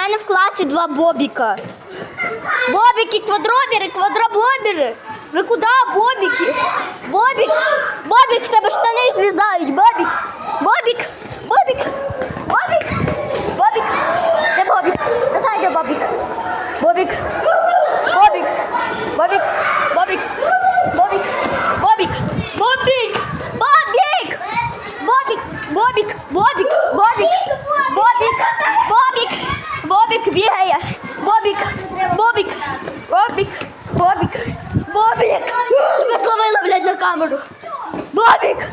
мене в класі два бобіка. Бобіки, квадробіри, квадробобіри. Ви куди, бобіки? Бобік, бобік, в тебе штани злізають, бобік. Бобік, бобік, бобік, бобік. Де бобік? Не знаю, де бобік. Бобік, бобік, бобік, бобік, бобік, бобік, бобік, бобік. Бобік, Бобік, Бобік, Бобік, Бобік, Бобік, Бобік бігає. Бобік, Бобік, Бобік, Бобік, Бобік. Я словила, блядь, на камеру. Бобік,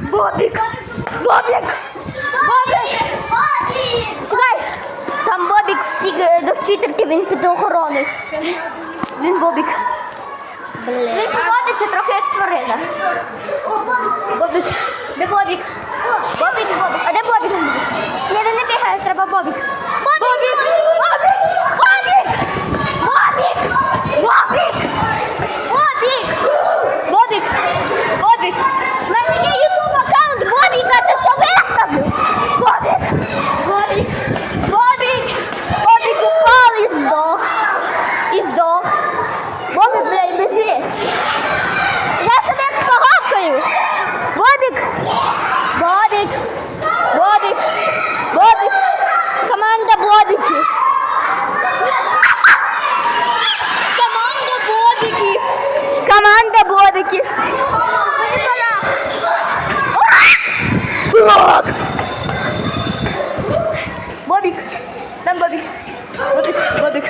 Бобік, Бобік, Бобік. Чекай, там Бобік втік е, до вчительки, він під охороною. Він Бобік. Він поводиться трохи як тварина. Бобік. Де Бобік? і здох. Бобік, блядь, біжи. Я себе погавкаю. Бобік. Бобік. Бобік. Бобік. Команда Бобіків. Команда Бобіків. Команда Бобіків. Мені Бобик. Бобік. Там Бобік. Бобік. Бобік.